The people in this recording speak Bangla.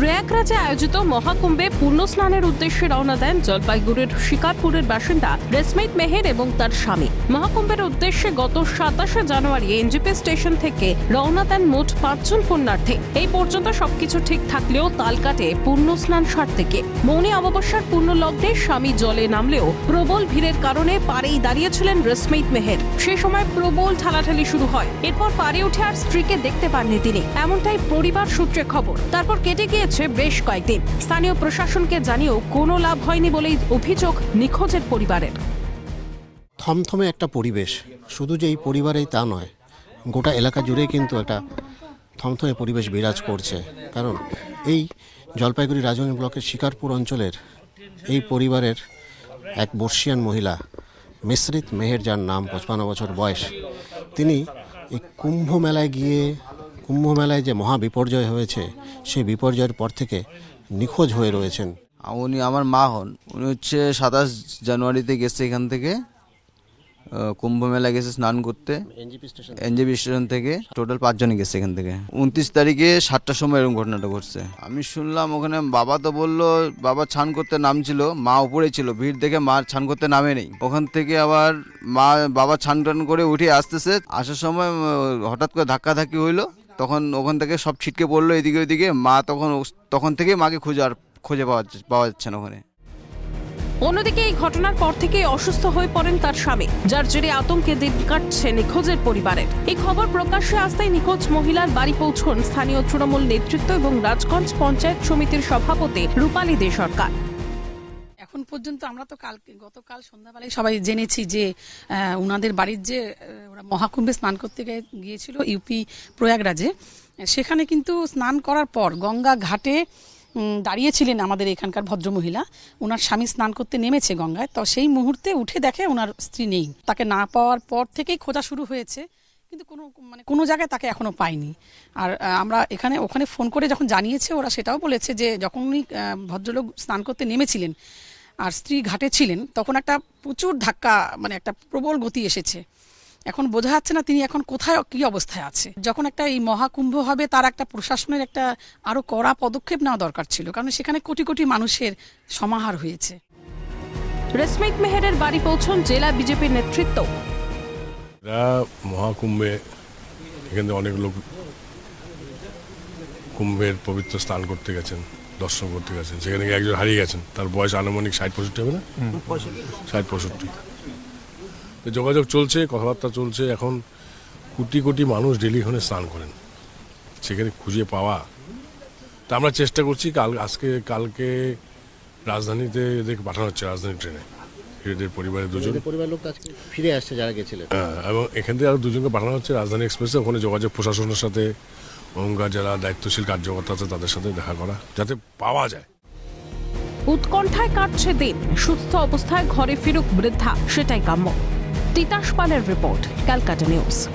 প্রয়াগরাজে আয়োজিত মহাকুম্ভে পূর্ণ স্নানের উদ্দেশ্যে রওনা দেন জলপাইগুড়ির শিকারপুরের বাসিন্দা রেসমিত মেহের এবং তার স্বামী। মহাকুম্ভের উদ্দেশ্যে গত সাতাশে জানুয়ারি এনজিপি স্টেশন থেকে রওনা দেন মোট পাঁচজন পুণ্যার্থী। এই পর্যন্ত সবকিছু ঠিক থাকলেও তাল কাটে পূর্ণ স্নান থেকে মৌনী অমাবস্যার পূর্ণ লগ্নে স্বামী জলে নামলেও প্রবল ভিড়ের কারণে পাড়েই দাঁড়িয়েছিলেন রেসমিত মেহের। সে সময় প্রবল ঠালাঠালি শুরু হয়। এরপর পারে উঠে আর স্ত্রীকে দেখতে পাননি তিনি। এমনটাই পরিবার সূত্রে খবর। তারপর কেটে গিয়েছে বেশ কয়েকদিন। স্থানীয় প্রশাসনকে জানিয়েও কোনো লাভ হয়নি বলেই অভিযোগ নিখোঁজের পরিবারের। থমথমে একটা পরিবেশ। শুধু যে এই পরিবারেই তা নয়, গোটা এলাকা জুড়েই কিন্তু একটা থমথমে পরিবেশ বিরাজ করছে। কারণ এই জলপাইগুড়ি রাজধানী ব্লকের শিকারপুর অঞ্চলের এই পরিবারের এক বর্ষিয়ান মহিলা, মিশ্রিত মেহের যার নাম পঁচপান্ন বছর বয়স, তিনি এই কুম্ভ মেলায় গিয়ে কুম্ভ মেলায় যে মহা বিপর্যয় হয়েছে সেই বিপর্যয়ের পর থেকে নিখোঁজ হয়ে রয়েছেন। উনি আমার মা হন। উনি হচ্ছে সাতাশ জানুয়ারিতে গেছে এখান থেকে আহ, কুম্ভ মেলা গেছে স্নান করতে। NJP station. থেকে টোটাল পাঁচজনই গেছে এখান থেকে। উনত্রিশ তারিখে সাতটার সময় এরকম ঘটনাটা ঘটছে। আমি শুনলাম ওখানে বাবা তো বলল বাবা ছান করতে নামছিল মা উপরে ছিল ভিড় দেখে মা ছান করতে নামে নেই। ওখান থেকে আবার মা বাবা ছান টান করে উঠে আসতেছে। আসার সময় হঠাৎ করে ধাক্কা ধাক্কি হইল। তখন ওখান থেকে সব ছিটকে পড়ল এদিকে ওইদিকে মা তখন তখন থেকে মাকে খুঁজে আর খুঁজে পাওয়া পাওয়া যাচ্ছে না ওখানে। অন্যদিকে এই ঘটনার পর থেকে অসুস্থ হয়ে পড়েন তার স্বামী, যার জেরে আতঙ্কে দিন কাটছে নিখোঁজের পরিবারের। এই খবর প্রকাশ্যে আসতেই নিখোঁজ মহিলার বাড়ি পৌঁছন স্থানীয় তৃণমূল নেতৃত্ব এবং রাজগঞ্জ পঞ্চায়েত সমিতির সভাপতি রূপালী দে সরকার। এখন পর্যন্ত আমরা তো কালকে, গতকাল সন্ধ্যাবেলায় সবাই জেনেছি যে ওনাদের বাড়ির যে ওরা মহাকুম্ভে স্নান করতে গিয়েছিল ইউপি প্রয়াগরাজে। সেখানে কিন্তু স্নান করার পর গঙ্গা ঘাটে দাঁড়িয়েছিলেন আমাদের এখানকার ভদ্রমহিলা। ওনার স্বামী স্নান করতে নেমেছে গঙ্গায়। তো সেই মুহূর্তে উঠে দেখে ওনার স্ত্রী নেই। তাকে না পাওয়ার পর থেকেই খোঁজা শুরু হয়েছে। কিন্তু কোনো মানে কোনো জায়গায় তাকে এখনও পাইনি আর আমরা এখানে, ওখানে ফোন করে যখন জানিয়েছে, ওরা সেটাও বলেছে যে যখন উনি ভদ্রলোক স্নান করতে নেমেছিলেন আর স্ত্রী ঘাটে ছিলেন তখন একটা প্রচুর ধাক্কা মানে একটা প্রবল গতি এসেছে। এখন বোঝা যাচ্ছে না তিনি এখন কোথায় কি অবস্থায় আছে। যখন একটা এই মহাকুম্ভ হবে তার একটা প্রশাসনের একটা আরও কড়া পদক্ষেপ নেওয়া দরকার ছিল কারণ সেখানে কোটি কোটি মানুষের সমাহার হয়েছে। রেসমিত মেহেরের বাড়ি পৌঁছন জেলা বিজেপির নেতৃত্ব। মহাকুম্ভে এখান অনেক লোক কুম্ভের পবিত্র স্নান করতে গেছেন। দর্শন করতে গেছেন সেখানে গিয়ে একজন হারিয়ে গেছেন। তার বয়স আনুমানিক ষাট পঁয়ষট্টি হবে না? ষাট পঁয়ষট্টি। তো যোগাযোগ চলছে কথাবার্তা চলছে। এখন কোটি কোটি মানুষ ডেলি এখানে স্নান করেন। সেখানে খুঁজে পাওয়া। তা আমরা চেষ্টা করছি কাল আজকে কালকে রাজধানীতে এদেরকে পাঠানো হচ্ছে রাজধানী ট্রেনে। এদের পরিবারের দুজন। পরিবার লোক আজকে ফিরে আসছে যারা গেছিলেন। হ্যাঁ, এবং এখান থেকে আরও দুজনকে পাঠানো হচ্ছে রাজধানী এক্সপ্রেসে। ওখানে যোগাযোগ প্রশাসনের সাথে ওখানকার যারা দায়িত্বশীল কার্যকর্তা তাদের সাথে দেখা করা, যাতে পাওয়া যায়। উৎকণ্ঠায় কাটছে দিন, সুস্থ অবস্থায় ঘরে ফিরুক বৃদ্ধা, সেটাই কাম্য। তিতাস পালের রিপোর্ট, ক্যালকাটা নিউজ।